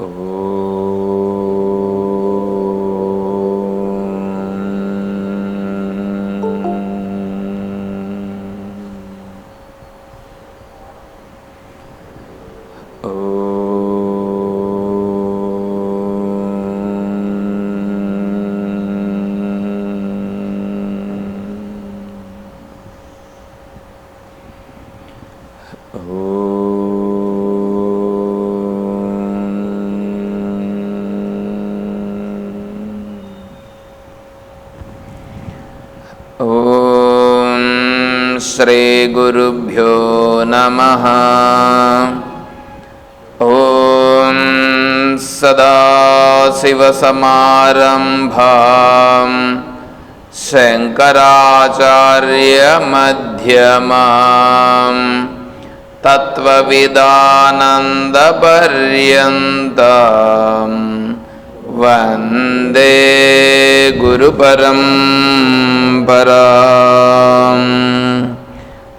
ॐ श्रीगुरुभ्यो नमः। ॐ सदाशिवसमारम्भां शङ्कराचार्यमध्यमाम् तत्त्वविदानन्दपर्यन्ताम् वन्दे गुरुपरं पराम्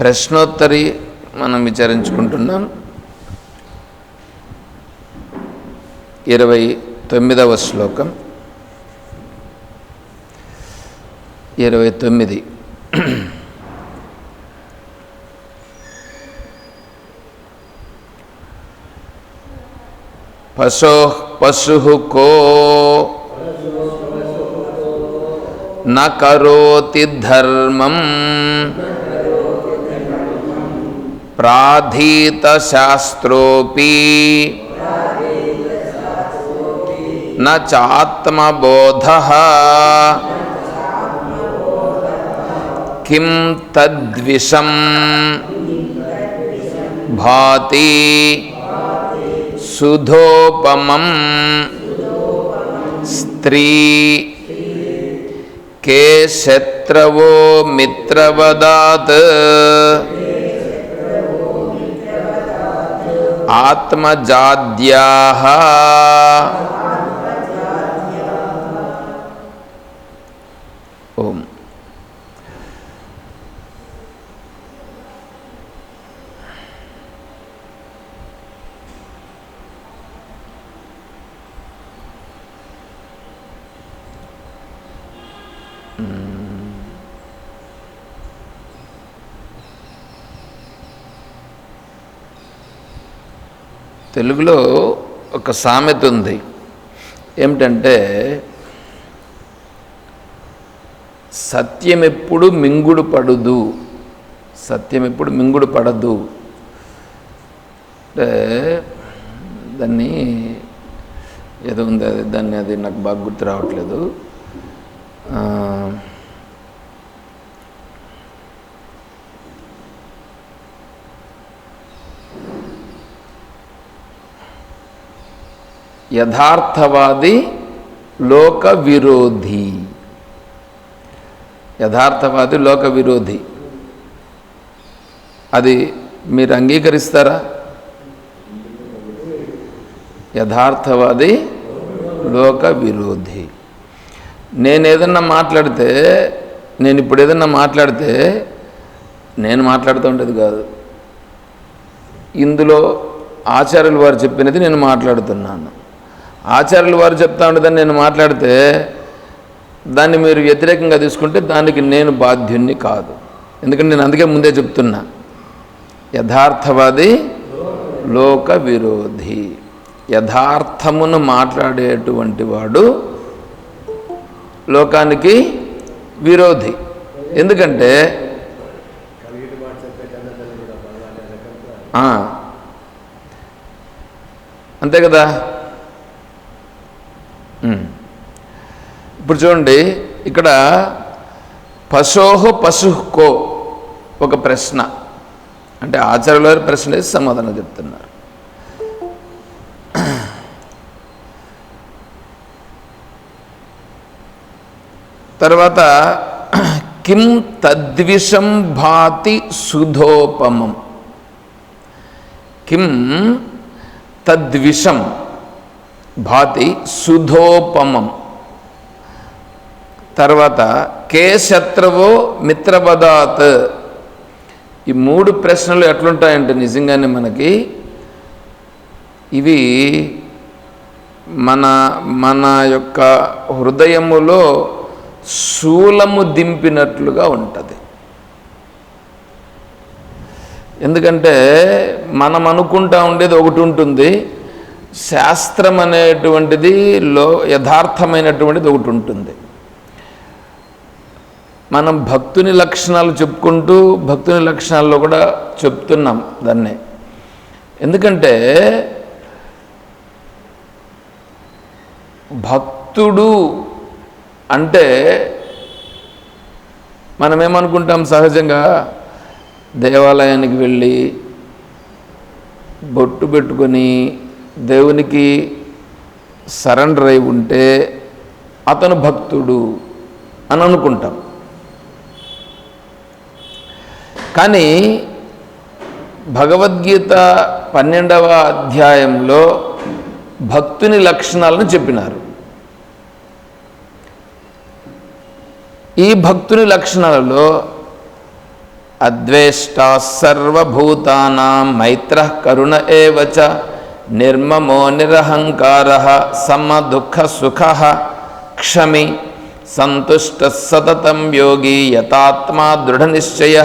ప్రశ్నోత్తరి మనం విచారించుకుంటున్నాం. ఇరవై తొమ్మిదవ శ్లోకం. ఇరవై తొమ్మిది. పశో పశు కో న ధర్మం ప్రాధీతశాస్త్రోపి నాత్మబోధ కిం తద్విషం భాతి సుధోపమం స్త్రీ కే శత్రవో మిత్రవదాత్. आत्मजाद्याः। తెలుగులో ఒక సామెత ఉంది. ఏమిటంటే సత్యం ఎప్పుడు మింగుడు పడదు. సత్యం ఎప్పుడు మింగుడు పడదు. అంటే దాన్ని ఏదో ఉంది అది దాన్ని అది నాకు బాగా గుర్తు రావట్లేదు. యథార్థవాది లోక విరోధి యథార్థవాది లోక విరోధి అది మీరు అంగీకరిస్తారా? యథార్థవాది లోక విరోధి నేను ఏదన్నా మాట్లాడితే నేను ఇప్పుడు ఏదన్నా మాట్లాడితే నేను మాట్లాడుతూ ఉండేది కాదు. ఇందులో ఆచార్యులు వారు చెప్పినది నేను మాట్లాడుతున్నాను. ఆచార్యుల వారు చెప్తా ఉండదని నేను మాట్లాడితే దాన్ని మీరు వ్యతిరేకంగా తీసుకుంటే దానికి నేను బాధ్యుణ్ణి కాదు. ఎందుకంటే నేను అందుకే ముందే చెప్తున్నా యథార్థవాది లోక విరోధి యథార్థమును మాట్లాడేటువంటి వాడు లోకానికి విరోధి. ఎందుకంటే అంతే కదా? ఇప్పుడు చూడండి ఇక్కడ పశోహ పశుకో ఒక ప్రశ్న. అంటే ఆచార్యుల వారి ప్రశ్న వేసి సమాధానం చెప్తున్నారు. తర్వాత కిం తద్విషం భాతి సుధోపమం. కిం తద్విషం భాతి సుధోపమం. తర్వాత కే శత్రువో మిత్రపదాత్. ఈ మూడు ప్రశ్నలు ఎట్లుంటాయంటే నిజంగానే మనకి ఇవి మన మన యొక్క హృదయములో శూలము దింపినట్లుగా ఉంటుంది. ఎందుకంటే మనం అనుకుంటా ఉండేది ఒకటి ఉంటుంది శాస్త్రం అనేటువంటిది లో యథార్థమైనటువంటిది ఒకటి ఉంటుంది. మనం భక్తుని లక్షణాలు చెప్పుకుంటూ భక్తుని లక్షణాల్లో కూడా చెప్తున్నాం దాన్నే. ఎందుకంటే భక్తుడు అంటే మనం ఏమనుకుంటాం సహజంగా దేవాలయానికి వెళ్ళి బొట్టు పెట్టుకొని దేవునికి సరెండర్ అయి ఉంటే అతను భక్తుడు అని అనుకుంటాం. కానీ భగవద్గీత పన్నెండవ అధ్యాయంలో భక్తుని లక్షణాలను చెప్పినారు. ఈ భక్తుని లక్షణాలలో అద్వేష్ట సర్వభూతానాం మైత్ర కరుణ ఏవచ నిర్మమో నిరహంకార సమ దుఃఖ సుఖ క్షమి సంతుష్ట సతతం యోగి యతాత్మా దృఢనిశ్చయ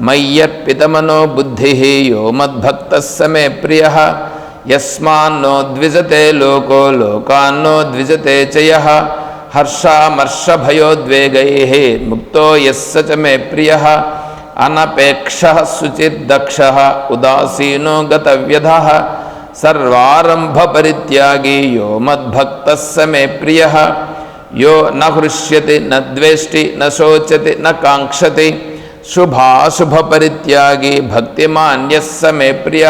मय्यर्पितमनो बुद्धि, यो मद्भक्त स मे प्रियः। यस्मान्नो द्विजते लोको लोकान्नो द्विजते च यः। हर्षामर्षभयोद्वेगैः, मुक्तो यस्य च मे प्रियः। अनपेक्षः शुचिर्दक्षः, उदासीनो गतव्यधः। सर्वारम्भपरित्यागी, यो मद्भक्तः स मे प्रियः। यो न हृष्यति, न द्वेष्टि, न शोचति, न काङ्क्षति। భక్తిమాన్యస్స మే ప్రియ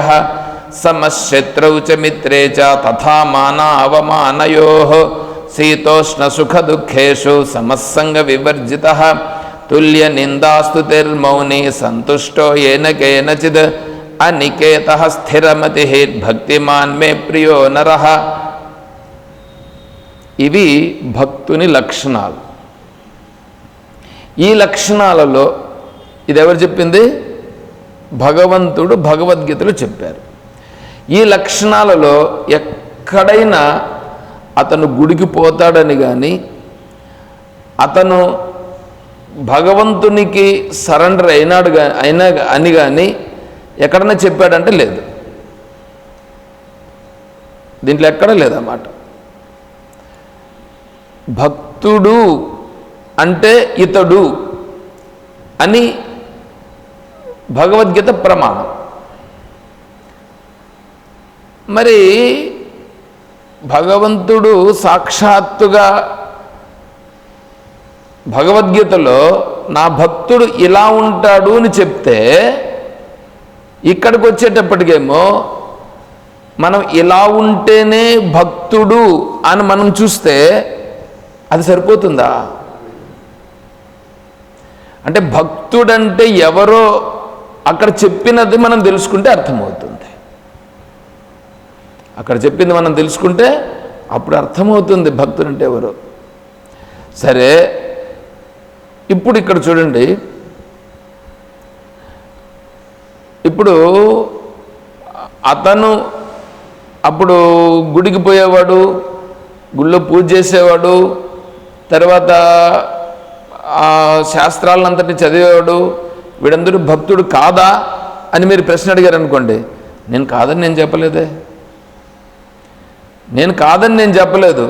సమశత్రౌ చ మిత్రే చ తథా మానా అవమానయో శీతోష్ణ సుఖ దుఃఖేషు సమస్సంగ వివర్జిత తుల్య నిందాస్తుతిర్మౌని సంతుష్టో ఏన కేనచిద్ అనికేత స్థిరమతి భక్తిమాన్ మే ప్రియో నర ఇవి భక్తుని లక్షణాలు. ఈ లక్షణాలలో ఇది ఎవరు చెప్పింది? భగవంతుడు భగవద్గీతలో చెప్పారు. ఈ లక్షణాలలో ఎక్కడైనా అతను గుడికి పోతాడని కానీ అతను భగవంతునికి సరెండర్ అయినాడు గా అయినా అని కానీ ఎక్కడన్నా చెప్పాడంటే లేదు. దీంట్లో ఎక్కడ లేదన్నమాట. భక్తుడు అంటే ఇతడు అని భగవద్గీత ప్రమాణం. మరి భగవంతుడు సాక్షాత్తుగా భగవద్గీతలో నా భక్తుడు ఇలా ఉంటాడు అని చెప్తే ఇక్కడికి వచ్చేటప్పటికేమో మనం ఇలా ఉంటేనే భక్తుడు అని మనం చూస్తే అది సరిపోతుందా? అంటే భక్తుడంటే ఎవరో అక్కడ చెప్పినది మనం తెలుసుకుంటే అర్థమవుతుంది. అక్కడ చెప్పింది మనం తెలుసుకుంటే అప్పుడు అర్థమవుతుంది భక్తులు అంటే ఎవరు. సరే ఇప్పుడు ఇక్కడ చూడండి. ఇప్పుడు అతను అప్పుడు గుడికి పోయేవాడు గుళ్ళో పూజ చేసేవాడు తర్వాత ఆ శాస్త్రాలంతటి చదివేవాడు వీడందరూ భక్తుడు కాదా అని మీరు ప్రశ్న అడిగారు అనుకోండి నేను కాదని నేను చెప్పలేదే. నేను కాదని నేను చెప్పలేదు.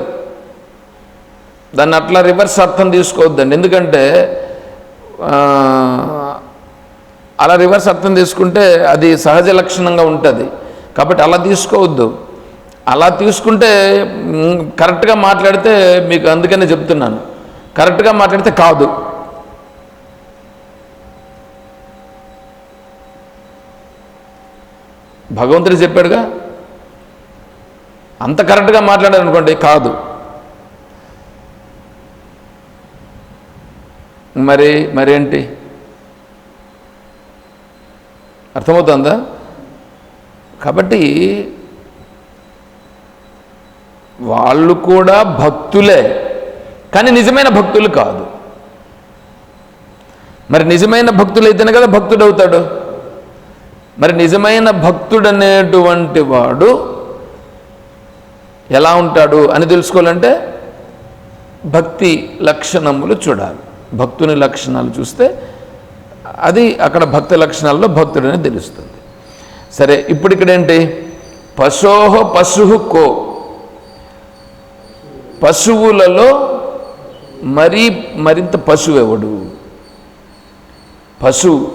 దాన్ని అట్లా రివర్స్ అర్థం తీసుకోవద్దండి. ఎందుకంటే అలా రివర్స్ అర్థం తీసుకుంటే అది సహజ లక్షణంగా ఉంటుంది. కాబట్టి అలా తీసుకోవద్దు. అలా తీసుకుంటే కరెక్ట్గా మాట్లాడితే మీకు అందుకనే చెప్తున్నాను. కరెక్ట్గా మాట్లాడితే కాదు. భగవంతుడు చెప్పాడుగా? అంత కరెక్ట్గా మాట్లాడారు అనుకోండి కాదు. మరి మరేంటి? అర్థమవుతుందా? కాబట్టి వాళ్ళు కూడా భక్తులే కానీ నిజమైన భక్తులు కాదు. మరి నిజమైన భక్తులైతేనే కదా భక్తుడు అవుతాడు మరి నిజమైన భక్తుడనేటువంటి వాడు ఎలా ఉంటాడు అని తెలుసుకోవాలంటే భక్తి లక్షణములు చూడాలి. భక్తుని లక్షణాలు చూస్తే అది అక్కడ భక్తి లక్షణాల్లో భక్తుడని తెలుస్తుంది. సరే ఇప్పుడు ఇక్కడేంటి పశోహ పశు కో. పశువులలో మరీ మరింత పశువు ఎవడు? పశువు.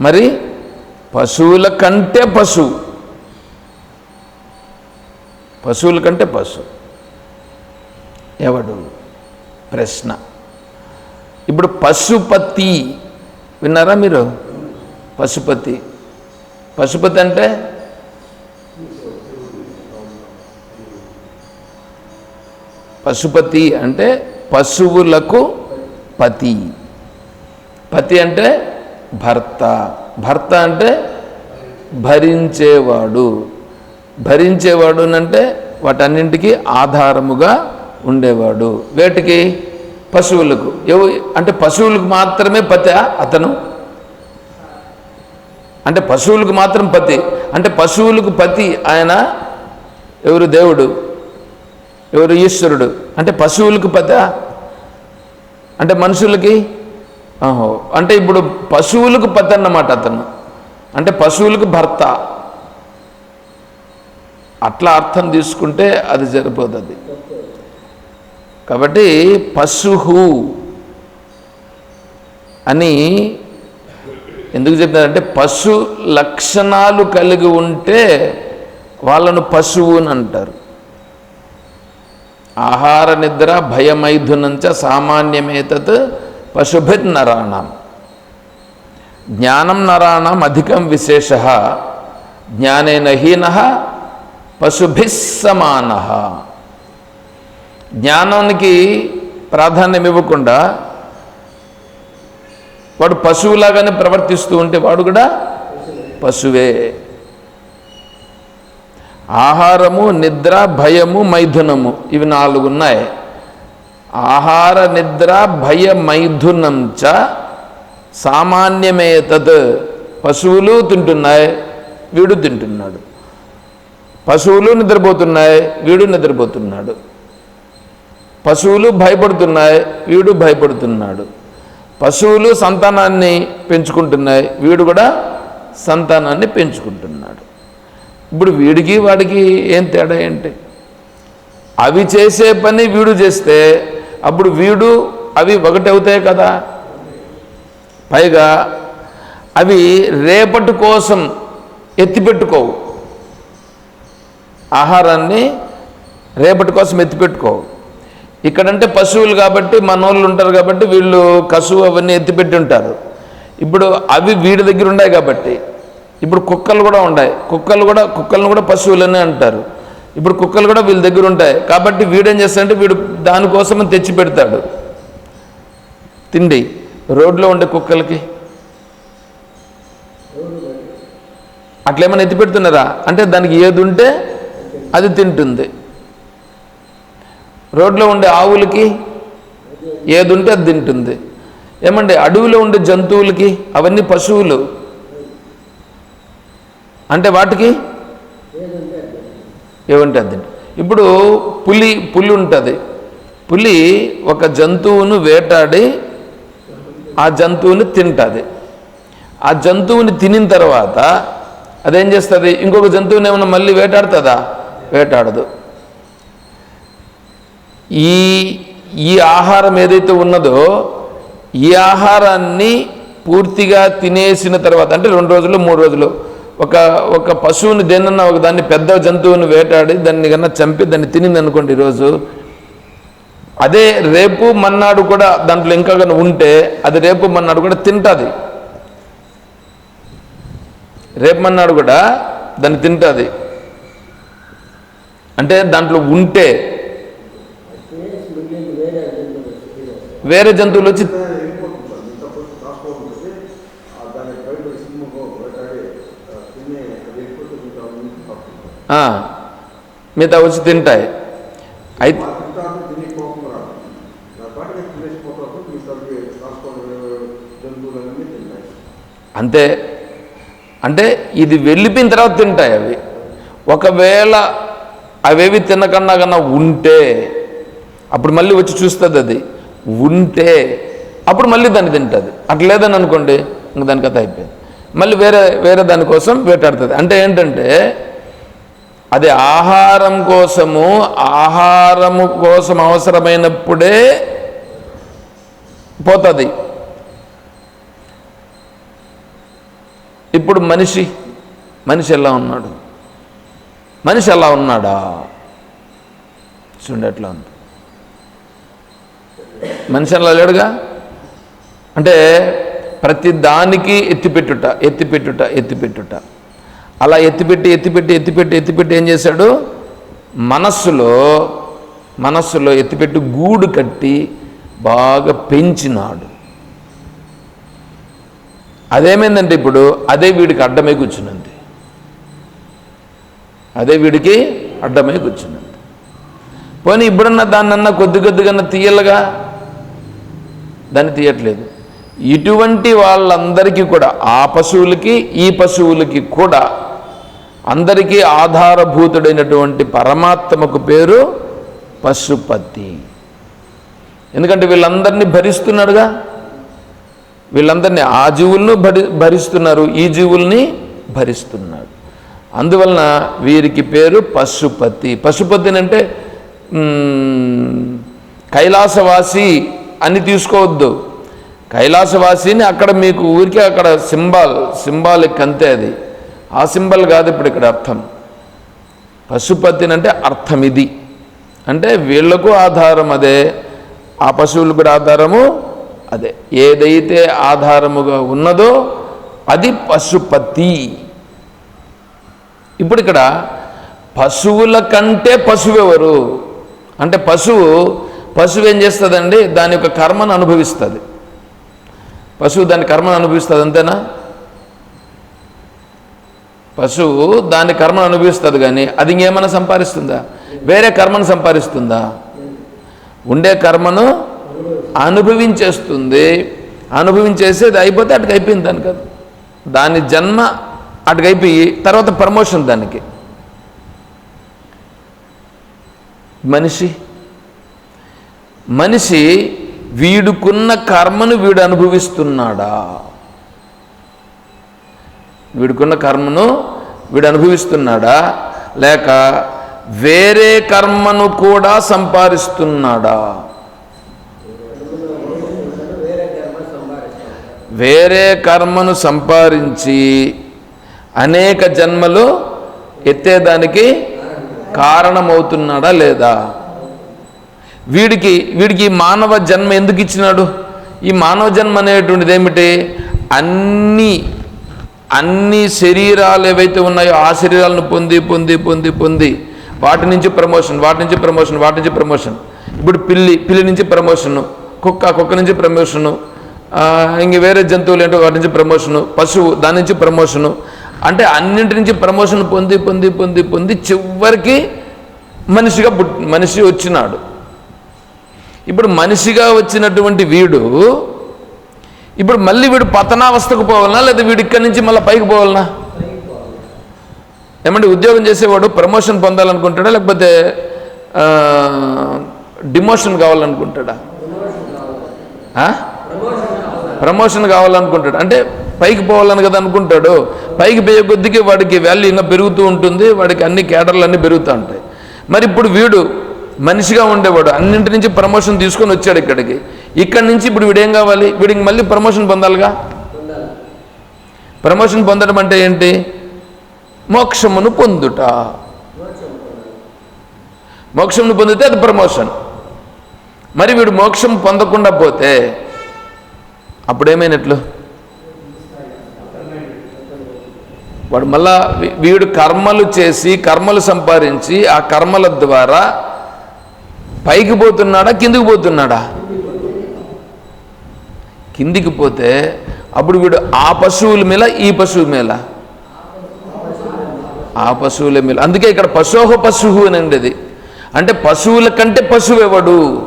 మరి పశువుల కంటే పశువు. పశువుల కంటే పశువు. ఎవడు? ప్రశ్న. ఇప్పుడు పశుపతి విన్నారా మీరు? పశుపతి. పశుపతి అంటే? పశుపతి అంటే పశువులకు పతి. పతి అంటే భర్త. భర్త అంటే భరించేవాడు. భరించేవాడు అంటే వాటన్నింటికి ఆధారముగా ఉండేవాడు. వేటికి? పశువులకు. ఎవ అంటే పశువులకు మాత్రమే పతి అతను? అంటే పశువులకు మాత్రం పతి. అంటే పశువులకు పతి ఆయన ఎవరు? దేవుడు. ఎవరు? ఈశ్వరుడు. అంటే పశువులకు పత అంటే మనుషులకి? అంటే ఇప్పుడు పశువులకు పతి అన్నమాట అతను. అంటే పశువులకు భర్త. అట్లా అర్థం తీసుకుంటే అది సరిపోతుంది. కాబట్టి పశుహు అని ఎందుకు చెప్తారంటే పశు లక్షణాలు కలిగి ఉంటే వాళ్ళను పశువు అని అంటారు. ఆహార నిద్ర భయమైథునంచ సామాన్యమేతత్ పశుభిర్నరాణం. జ్ఞానం నరాణం అధికం విశేష జ్ఞానేన హీన పశుభిస్సమాన జ్ఞానానికి ప్రాధాన్యం ఇవ్వకుండా వాడు పశువులాగానే ప్రవర్తిస్తూ ఉంటే వాడు కూడా పశువే. ఆహారము నిద్ర భయము మైథునము ఇవి నాలుగు ఉన్నాయి ఆహార నిద్ర భయ మైథునంచ సామాన్యమే తత్. పశువులు తింటున్నాయి వీడు తింటున్నాడు. పశువులు నిద్రపోతున్నాయి వీడు నిద్రపోతున్నాడు. పశువులు భయపడుతున్నాయి వీడు భయపడుతున్నాడు. పశువులు సంతానాన్ని పెంచుకుంటున్నాయి వీడు కూడా సంతానాన్ని పెంచుకుంటున్నాడు. ఇప్పుడు వీడికి వాడికి ఏం తేడా ఏంటి? అవి చేసే పని వీడు చేస్తే అప్పుడు వీడు అవి ఒకటి అవుతాయి కదా. పైగా అవి రేపటి కోసం ఎత్తిపెట్టుకోవు. ఆహారాన్ని రేపటి కోసం ఎత్తిపెట్టుకోవు. ఇక్కడంటే పశువులు కాబట్టి మనోళ్ళు ఉంటారు కాబట్టి వీళ్ళు కసువు అవన్నీ ఎత్తిపెట్టి ఉంటారు. ఇప్పుడు అవి వీడి దగ్గర ఉన్నాయి కాబట్టి. ఇప్పుడు కుక్కలు కూడా ఉన్నాయి. కుక్కలు కూడా కుక్కలను కూడా పశువులనే అంటారు. ఇప్పుడు కుక్కలు కూడా వీళ్ళ దగ్గర ఉంటాయి. కాబట్టి వీడేం చేస్తాడంటే వీడు దానికోసం తెచ్చి పెడతాడు. తిండి. రోడ్లో ఉండే కుక్కలకి. అట్లేమైనా ఎత్తి పెడుతున్నారా? అంటే దానికి ఏది ఉంటే అది తింటుంది. రోడ్లో ఉండే ఆవులకి ఏది ఉంటే అది తింటుంది. ఏమండి అడవిలో ఉండే జంతువులకి అవన్నీ పశువులు. అంటే వాటికి ఏమంటే అది? ఇప్పుడు పులి పులి ఉంటుంది. పులి ఒక జంతువును వేటాడి ఆ జంతువుని తింటుంది. ఆ జంతువుని తినిన తర్వాత అదేం చేస్తుంది? ఇంకొక జంతువుని ఏమైనా మళ్ళీ వేటాడుతుందా? వేటాడదు. ఈ ఈ ఆహారం ఏదైతే ఉన్నదో ఈ ఆహారాన్ని పూర్తిగా తినేసిన తర్వాత అంటే రెండు రోజులు మూడు రోజులు ఒక ఒక పశువుని దేనన్నా ఒక దాన్ని పెద్ద జంతువుని వేటాడి దాన్ని కన్నా చంపి దాన్ని తినింది అనుకోండి ఈరోజు. అదే రేపు మన్నాడు కూడా దాంట్లో ఇంకా కన్నా ఉంటే అది రేపు మన్నాడు కూడా తింటుంది. రేపు మన్నాడు కూడా దాన్ని తింటుంది. అంటే దాంట్లో ఉంటే వేరే జంతువులు వచ్చి వెళ్ళిపోతుంది సార్ ఇంత రాసుకోవాలంటే దాని బయట సినిమాలో వేటాడి ఆ, తినే అది వెళ్ళిపోతే మిగతా అన్ని పడుతుంది ఆ, మిగతా వచ్చి తింటాయి. అయితే అంతే. అంటే ఇది వెళ్ళిపోయిన తర్వాత తింటాయి అవి. ఒకవేళ అవేవి తినకన్నా కన్నా ఉంటే అప్పుడు మళ్ళీ వచ్చి చూస్తుంది అది. ఉంటే అప్పుడు మళ్ళీ దాన్ని తింటుంది. అట్లేదని అనుకోండి ఇంక దాని కథ అయిపోయింది. మళ్ళీ వేరే వేరే దానికోసం వేటాడుతుంది. అంటే ఏంటంటే అది ఆహారం కోసము ఆహారము కోసం అవసరమైనప్పుడే పోతుంది. ఇప్పుడు మనిషి మనిషి ఎలా ఉన్నాడు? మనిషి ఎలా ఉన్నాడా? చూడండి ఎట్లా ఉంది. మనిషి ఎలా లేడుగా? అంటే ప్రతి దానికి ఎత్తిపెట్టుట ఎత్తిపెట్టుట ఎత్తిపెట్టుట. అలా ఎత్తిపెట్టి ఎత్తిపెట్టి ఎత్తిపెట్టి ఎత్తిపెట్టి ఏం చేశాడు? మనస్సులో మనస్సులో ఎత్తిపెట్టి గూడు కట్టి బాగా పెంచినాడు. అదేమైందంటే ఇప్పుడు అదే వీడికి అడ్డమై కూర్చున్నది అదే వీడికి అడ్డమై కూర్చున్నది పోనీ ఇప్పుడన్నా దాన్నన్నా కొద్ది కొద్దిగా తీయలుగా? దాన్ని తీయట్లేదు. ఇటువంటి వాళ్ళందరికీ కూడా ఆ పశువులకి ఈ పశువులకి కూడా అందరికీ ఆధారభూతుడైనటువంటి పరమాత్మకు పేరు పశుపతి. ఎందుకంటే వీళ్ళందరినీ భరిస్తున్నాడుగా. వీళ్ళందరినీ ఆ జీవులను భరి భరిస్తున్నారు ఈ జీవుల్ని భరిస్తున్నాడు. అందువలన వీరికి పేరు పశుపతి. పశుపతిని అంటే కైలాసవాసి అని తీసుకోవద్దు. కైలాసవాసిని అక్కడ మీకు ఊరికే అక్కడ సింబాల్ సింబాలిక్ అంతే అది. ఆ సింబల్ కాదు ఇప్పుడు ఇక్కడ అర్థం. పశుపతిని అంటే అర్థం ఇది అంటే వీళ్ళకు ఆధారం అదే ఆ పశువులు కూడా ఆధారము అదే. ఏదైతే ఆధారముగా ఉన్నదో అది పశుపతి. ఇప్పుడు ఇక్కడ పశువుల కంటే పశువెవరు అంటే పశువు పశువు ఏం చేస్తుందండి? దాని యొక్క కర్మను అనుభవిస్తుంది. పశువు దాని కర్మను అనుభవిస్తుంది అంతేనా? పశువు దాని కర్మను అనుభవిస్తుంది కానీ అది ఇంకేమైనా సంపాదిస్తుందా? వేరే కర్మను సంపాదిస్తుందా? ఉండే కర్మను అనుభవించేస్తుంది. అనుభవించేసేది అయిపోతే అటుకు అయిపోయింది దాని కాదు. దాని జన్మ అటుకు అయిపోయి తర్వాత ప్రమోషన్ దానికి. మనిషి మనిషి వీడుకున్న కర్మను వీడు అనుభవిస్తున్నాడా? వీడుకున్న కర్మను వీడు అనుభవిస్తున్నాడా లేక వేరే కర్మను కూడా సంపాదిస్తున్నాడా? వేరే కర్మను సంపాదించి అనేక జన్మలు ఎత్తేదానికి కారణమవుతున్నాడా లేదా? వీడికి వీడికి మానవ జన్మ ఎందుకు ఇచ్చినాడు? ఈ మానవ జన్మ అనేటువంటిది ఏమిటి? అన్నీ అన్ని శరీరాలు ఏవైతే ఉన్నాయో ఆ శరీరాలను పొంది పొంది పొంది పొంది వాటి నుంచి ప్రమోషన్ వాటి నుంచి ప్రమోషన్ వాటి నుంచి ప్రమోషన్ ఇప్పుడు పిల్లి పిల్లి నుంచి ప్రమోషను కుక్క కుక్క నుంచి ప్రమోషను ఇంక వేరే జంతువులు ఏంటో వాటి నుంచి ప్రమోషను పశువు దాని నుంచి ప్రమోషను అంటే అన్నింటి నుంచి ప్రమోషన్ పొంది పొంది పొంది పొంది చివరికి మనిషిగా మనిషి వచ్చినాడు. ఇప్పుడు మనిషిగా వచ్చినటువంటి వీడు ఇప్పుడు మళ్ళీ వీడు పతనావస్థకు పోవాలనా? లేదా వీడు ఇక్కడి నుంచి మళ్ళీ పైకి పోవాలనా? ఏమంటే ఉద్యోగం చేసేవాడు ప్రమోషన్ పొందాలనుకుంటాడా? లేకపోతే డిమోషన్ కావాలనుకుంటాడా? ప్రమోషన్ కావాలనుకుంటాడు. అంటే పైకి పోవాలని కదా అనుకుంటాడు. పైకి పోయే కొద్దికి వాడికి వాల్యూ ఇంకా పెరుగుతూ ఉంటుంది. వాడికి అన్ని కేటర్లు అన్నీ పెరుగుతూ ఉంటాయి. మరి ఇప్పుడు వీడు మనిషిగా ఉండేవాడు. అన్నింటి నుంచి ప్రమోషన్ తీసుకొని వచ్చాడు ఇక్కడికి. ఇక్కడి నుంచి ఇప్పుడు వీడేం కావాలి? వీడికి మళ్ళీ ప్రమోషన్ పొందాలిగా? ప్రమోషన్ పొందడం అంటే ఏంటి? మోక్షమును పొందుట. మోక్షమును పొందితే అది ప్రమోషన్ మరి వీడు మోక్షం పొందకుండా పోతే అప్పుడేమైనట్లు వాడు మళ్ళా వీడు కర్మలు చేసి కర్మలు సంపాదించి ఆ కర్మల ద్వారా పైకి పోతున్నాడా కిందికి పోతున్నాడా? కిందికి పోతే అప్పుడు వీడు ఆ పశువుల మీద ఈ పశువు మేల. ఆ పశువుల మేల. అందుకే ఇక్కడ పశోహ పశువు అని ఉండేది. అంటే పశువుల కంటే పశువు ఎవడు?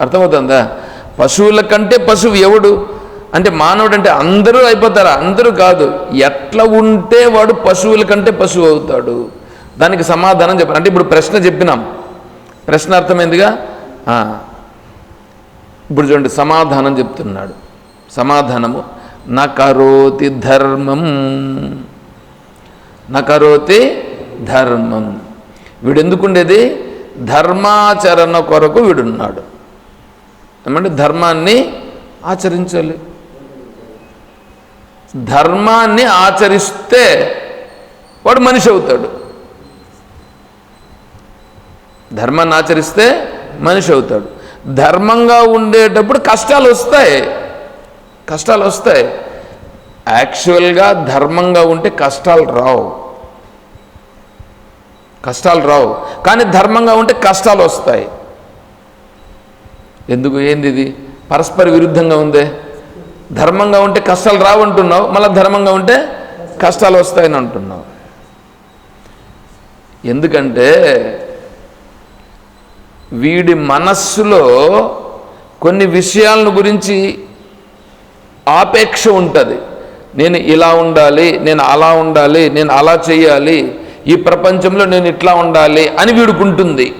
అర్థమవుతుందా? పశువుల కంటే పశువు ఎవడు? అంటే మానవుడు అంటే అందరూ అయిపోతారా? అందరూ కాదు. ఎట్లా ఉంటే వాడు పశువుల కంటే పశువు అవుతాడు? దానికి సమాధానం చెప్పాలి. అంటే ఇప్పుడు ప్రశ్న చెప్పినాం. ప్రశ్న అర్థమైందిగా? ఇప్పుడు చూడండి సమాధానం చెప్తున్నాడు. సమాధానము నకరోతి ధర్మం. నకరోతి ధర్మం. వీడు ఎందుకుండేది ధర్మాచరణ కొరకు వీడున్నాడు. ఏమంటే ధర్మాన్ని ఆచరించాలి. ధర్మాన్ని ఆచరిస్తే వాడు మనిషి అవుతాడు. ధర్మాన్ని ఆచరిస్తే మనిషి అవుతాడు. ధర్మంగా ఉండేటప్పుడు కష్టాలు వస్తాయి. కష్టాలు వస్తాయి. యాక్చువల్గా ధర్మంగా ఉంటే కష్టాలు రావు. కష్టాలు రావు. కానీ ధర్మంగా ఉంటే కష్టాలు వస్తాయి. ఎందుకు? ఏంది ఇది? పరస్పర విరుద్ధంగా ఉందే? ధర్మంగా ఉంటే కష్టాలు రావంటున్నావు మళ్ళీ ధర్మంగా ఉంటే కష్టాలు వస్తాయని అంటున్నావు. ఎందుకంటే వీడి మనస్సులో కొన్ని విషయాలను గురించి ఆపేక్ష ఉంటుంది. నేను ఇలా ఉండాలి నేను అలా ఉండాలి నేను అలా చేయాలి ఈ ప్రపంచంలో నేను ఇట్లా ఉండాలి అని వీడుకుంటుంది.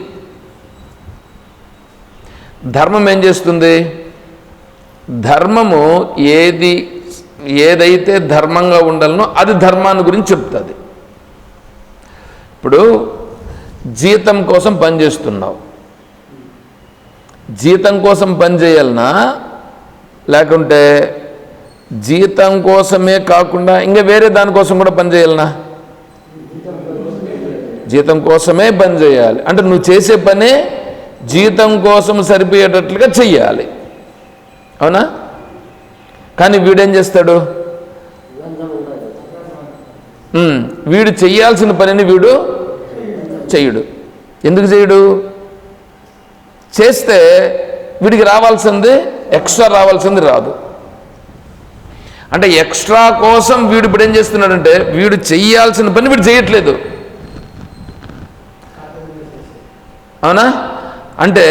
ధర్మం ఏం చేస్తుంది? ధర్మము ఏది ఏదైతే ధర్మంగా ఉండాలనో అది ధర్మాన్ని గురించి చెప్తుంది. ఇప్పుడు జీతం కోసం పనిచేస్తున్నావు జీతం కోసం పని చేయాలనా? లేకుంటే జీతం కోసమే కాకుండా ఇంకా వేరే దానికోసం కూడా పని చేయాలనా? జీతం కోసమే పని చేయాలి. అంటే నువ్వు చేసే పనే జీతం కోసం సరిపోయేటట్లుగా చెయ్యాలి. అవునా? కానీ వీడేం చేస్తాడు? వీడు చెయ్యాల్సిన పనిని వీడు చెయ్యడు. ఎందుకు చేయడు చేస్తే వీడికి రావాల్సింది ఎక్స్ట్రా రావాల్సింది రాదు. అంటే ఎక్స్ట్రా కోసం వీడు ఇప్పుడు ఏం చేస్తున్నాడంటే వీడు చెయ్యాల్సిన పని వీడు చేయట్లేదు. అవునా? అంటే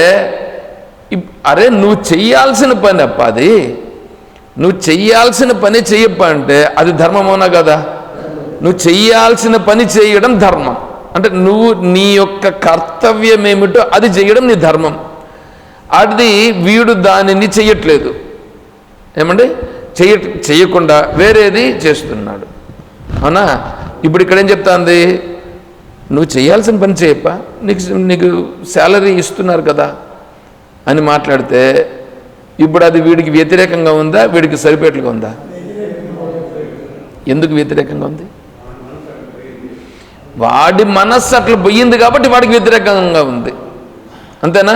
ఇప్- అరే నువ్వు చెయ్యాల్సిన పని అప్ప అది. నువ్వు చెయ్యాల్సిన పని చెయ్యప్ప అంటే అది ధర్మమోనా కదా? నువ్వు చెయ్యాల్సిన పని చేయడం ధర్మం. అంటే నువ్వు నీ యొక్క కర్తవ్యం ఏమిటో అది చేయడం నీ ధర్మం. అది వీడు దానిని చెయ్యట్లేదు. ఏమండి? చెయ్య చెయ్యకుండా వేరేది చేస్తున్నాడు. అవునా? ఇప్పుడు ఇక్కడ ఏం చెప్తాంది? నువ్వు చేయాల్సిన పని చేయప్ప నీకు నీకు శాలరీ ఇస్తున్నారు కదా అని మాట్లాడితే ఇప్పుడు అది వీడికి వ్యతిరేకంగా ఉందా? వీడికి సరిపోయేట్లుగా ఉందా? ఎందుకు వ్యతిరేకంగా ఉంది? వాడి మనస్సు అట్లా పోయింది కాబట్టి వాడికి వ్యతిరేకంగా ఉంది. అంతేనా?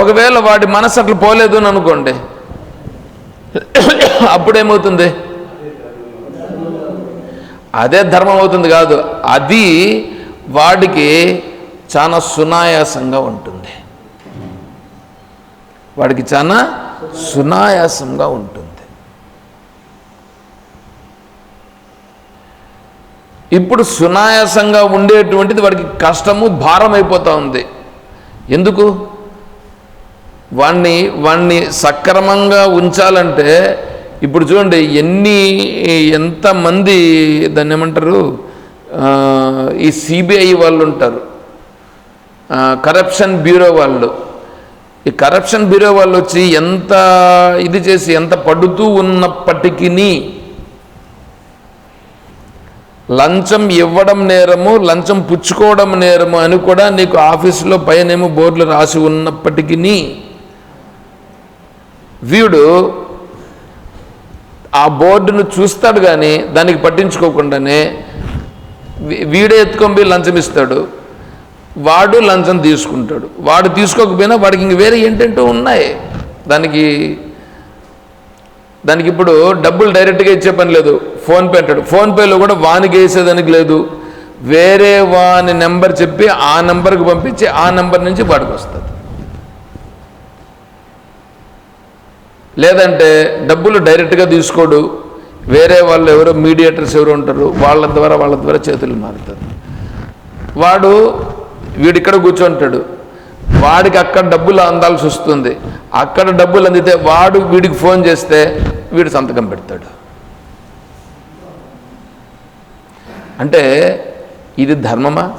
ఒకవేళ వాడి మనసు అట్లా పోలేదు అని అనుకోండి. అప్పుడేమవుతుంది? అదే ధర్మం అవుతుంది కాదు. అది వాడికి చాలా సునాయాసంగా ఉంటుంది. వాడికి చాలా సునాయాసంగా ఉంటుంది. ఇప్పుడు సునాయాసంగా ఉండేటువంటిది వాడికి కష్టము భారం అయిపోతూ ఉంది. ఎందుకు? వాణ్ణి వాణ్ణి సక్రమంగా ఉంచాలంటే ఇప్పుడు చూడండి ఎన్ని ఎంతమంది దాన్ని ఏమంటారు? ఈ సిబిఐ వాళ్ళు ఉంటారు. కరప్షన్ బ్యూరో వాళ్ళు. ఈ కరప్షన్ బ్యూరో వాళ్ళు వచ్చి ఎంత ఇది చేసి ఎంత పడుతూ ఉన్నప్పటికీ లంచం ఇవ్వడం నేరము లంచం పుచ్చుకోవడం నేరము అని కూడా నీకు ఆఫీసులో పైనేమో బోర్డులు రాసి ఉన్నప్పటికీ వీడు ఆ బోర్డును చూస్తాడు కానీ దానికి పట్టించుకోకుండానే వీడే ఎత్తుకొని పోయి లంచం ఇస్తాడు. వాడు లంచం తీసుకుంటాడు. వాడు తీసుకోకపోయినా వాడికి ఇంక వేరే ఏంటంటూ ఉన్నాయి. దానికి దానికి ఇప్పుడు డబ్బులు డైరెక్ట్గా ఇచ్చే పని లేదు. ఫోన్పే అంటాడు. ఫోన్పేలో కూడా వానికి వేసేదానికి లేదు. వేరే వాని నెంబర్ చెప్పి ఆ నెంబర్కి పంపించి ఆ నెంబర్ నుంచి వాడికి వస్తుంది. లేదంటే డబ్బులు డైరెక్ట్గా తీసుకోడు. వేరే వాళ్ళు ఎవరో మీడియేటర్స్ ఎవరు ఉంటారు వాళ్ళ ద్వారా వాళ్ళ ద్వారా చేతులు మారుతారు. వాడు వీడిక్కడ కూర్చుంటాడు. వాడికి అక్కడ డబ్బులు అందాల్సి వస్తుంది. అక్కడ డబ్బులు అందితే వాడు వీడికి ఫోన్ చేస్తే వీడు సంతకం పెడతాడు. అంటే ఇది ధర్మమా?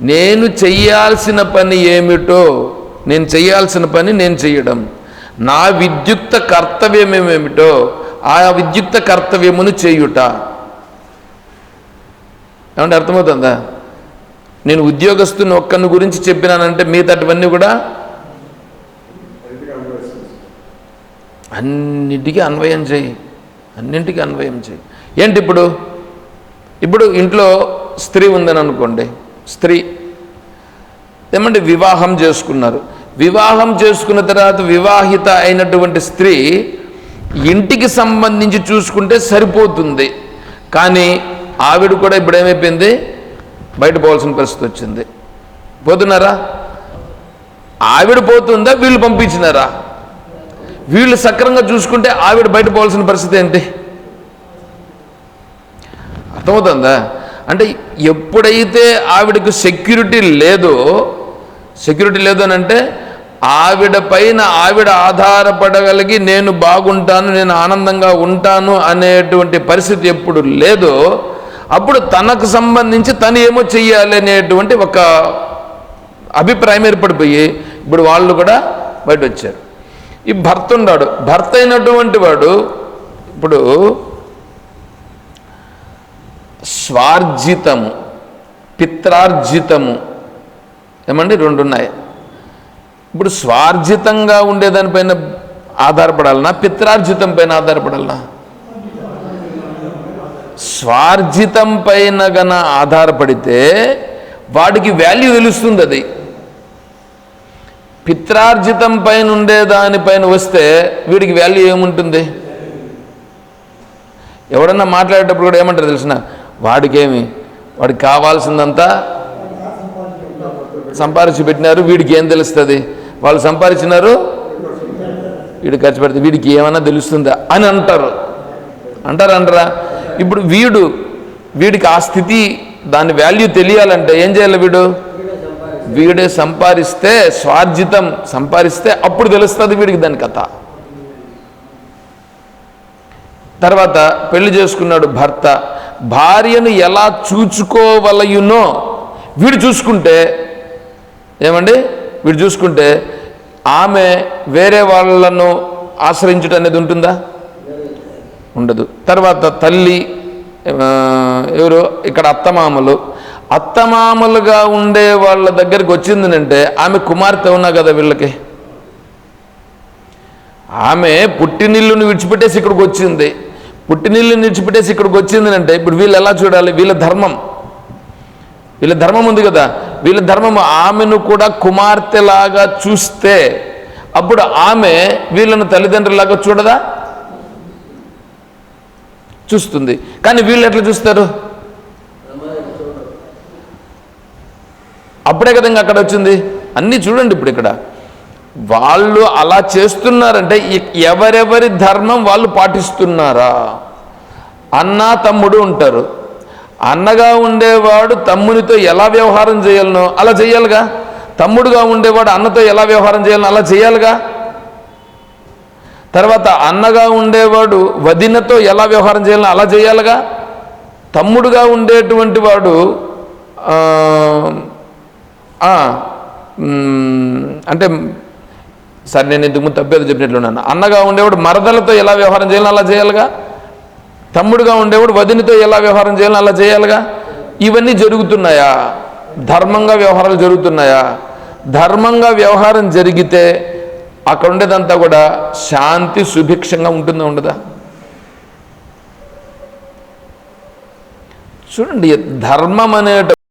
నేను చెయ్యాల్సిన పని ఏమిటో నేను చెయ్యాల్సిన పని నేను చెయ్యడం. నా విద్యుక్త కర్తవ్యమేమిటో ఆ విద్యుక్త కర్తవ్యమును చేయుట. ఏమంటే అర్థమవుతుందా? నేను ఉద్యోగస్తుని ఒక్కని గురించి చెప్పినానంటే మిగతాటివన్నీ కూడా ఎందుకు అన్నిటికీ అన్వయం చేయి. అన్నింటికీ అన్వయం చేయి. ఏంటి ఇప్పుడు? ఇప్పుడు ఇంట్లో స్త్రీ ఉందని అనుకోండి స్త్రీ. ఏమంటే వివాహం చేసుకున్నారు. వివాహం చేసుకున్న తర్వాత వివాహిత అయినటువంటి స్త్రీ ఇంటికి సంబంధించి చూసుకుంటే సరిపోతుంది. కానీ ఆవిడ కూడా ఇప్పుడు ఏమైపోయింది? బయట పోవాల్సిన పరిస్థితి వచ్చింది. పోతున్నారా? ఆవిడ పోతుందా? వీళ్ళు పంపించినారా? వీళ్ళు సక్రంగా చూసుకుంటే ఆవిడ బయట పోవాల్సిన పరిస్థితి ఏంటి? అర్థమవుతుందా? అంటే ఎప్పుడైతే ఆవిడకు సెక్యూరిటీ లేదో సెక్యూరిటీ లేదు అని అంటే ఆవిడ పైన ఆవిడ ఆధారపడగలిగి నేను బాగుంటాను నేను ఆనందంగా ఉంటాను అనేటువంటి పరిస్థితి ఎప్పుడు లేదో అప్పుడు తనకు సంబంధించి తను ఏమో చెయ్యాలి అనేటువంటి ఒక అభిప్రాయం ఏర్పడిపోయి ఇప్పుడు వాళ్ళు కూడా బయట వచ్చారు ఈ భర్త ఉన్నాడు. భర్త అయినటువంటి వాడు ఇప్పుడు స్వార్జితము పిత్రార్జితము. ఏమండి? రెండు ఉన్నాయి ఇప్పుడు స్వార్జితంగా ఉండేదానిపైన ఆధారపడాలనా? పిత్రార్జితం పైన ఆధారపడాలనా? స్వార్జితం పైన గన ఆధారపడితే వాడికి వాల్యూ తెలుస్తుంది అది. పిత్రార్జితం పైన ఉండే దానిపైన వస్తే వీడికి వాల్యూ ఏముంటుంది? ఎవడన్నా మాట్లాడేటప్పుడు కూడా ఏమంటారు తెలిసిన? వాడికేమి? వాడికి కావాల్సిందంతా సంపాదించి పెట్టినారు వీడికి ఏం తెలుస్తుంది? వాళ్ళు సంపాదించినారు? వీడు ఖర్చు పెడితే వీడికి ఏమైనా తెలుస్తుందా? అని అంటారు. అంటారు అంటారా ఇప్పుడు వీడు వీడికి ఆ స్థితి దాని వాల్యూ తెలియాలంటే ఏం చేయాలి వీడు? వీడే సంపాదిస్తే స్వార్జితం సంపాదిస్తే అప్పుడు తెలుస్తుంది వీడికి దాని కథ. తర్వాత పెళ్ళి చేసుకున్నాడు భర్త. భార్యను ఎలా చూచుకోవలయునో వీడు చూసుకుంటే ఏమండి? వీడు చూసుకుంటే ఆమె వేరే వాళ్ళను ఆశ్రయించడం అనేది ఉంటుందా? ఉండదు. తర్వాత తల్లి ఎవరు? ఇక్కడ అత్తమామలు. అత్తమామలుగా ఉండే వాళ్ళ దగ్గరికి వచ్చిందనంటే ఆమె కుమార్తె ఉన్నా కదా వీళ్ళకి? ఆమె పుట్టినిల్లుని విడిచిపెట్టేసి ఇక్కడికి వచ్చింది. పుట్టినిల్లుని విడిచిపెట్టేసి ఇక్కడికి వచ్చింది అంటే ఇప్పుడు వీళ్ళు ఎలా చూడాలి? వీళ్ళ ధర్మం. వీళ్ళ ధర్మం ఉంది కదా. వీళ్ళ ధర్మం ఆమెను కూడా కుమార్తెలాగా చూస్తే అప్పుడు ఆమె వీళ్ళను తల్లిదండ్రులాగా చూడదా? చూస్తుంది. కానీ వీళ్ళు ఎట్లా చూస్తారు? అప్పుడే కదా ఇంకా అక్కడ వచ్చింది. అన్నీ చూడండి ఇప్పుడు ఇక్కడ. వాళ్ళు అలా చేస్తున్నారంటే ఎవరెవరి ధర్మం వాళ్ళు పాటిస్తున్నారా? అన్న తమ్ముడు ఉంటారు. అన్నగా ఉండేవాడు తమ్మునితో ఎలా వ్యవహారం చేయాలనో అలా చేయాలిగా. తమ్ముడుగా ఉండేవాడు అన్నతో ఎలా వ్యవహారం చేయాలనో అలా చేయాలిగా. తర్వాత అన్నగా ఉండేవాడు వదినతో ఎలా వ్యవహారం చేయాలనో అలా చేయాలిగా. తమ్ముడుగా ఉండేటువంటి వాడు అంటే సరే నేను ఇంతకుముందు తప్పేది తప్పేదో చెప్పినట్లున్నాను. అన్నగా ఉండేవాడు మరదలతో ఎలా వ్యవహారం చేయాలని అలా చేయాలిగా. తమ్ముడుగా ఉండేవాడు వదినితో ఎలా వ్యవహారం చేయాలో అలా చేయాలిగా? ఇవన్నీ జరుగుతున్నాయా? ధర్మంగా వ్యవహారాలు జరుగుతున్నాయా? ధర్మంగా వ్యవహారం జరిగితే అక్కడ ఉండేదంతా కూడా శాంతి సుభిక్షంగా ఉంటుందా ఉండదా? చూడండి ధర్మం అనేట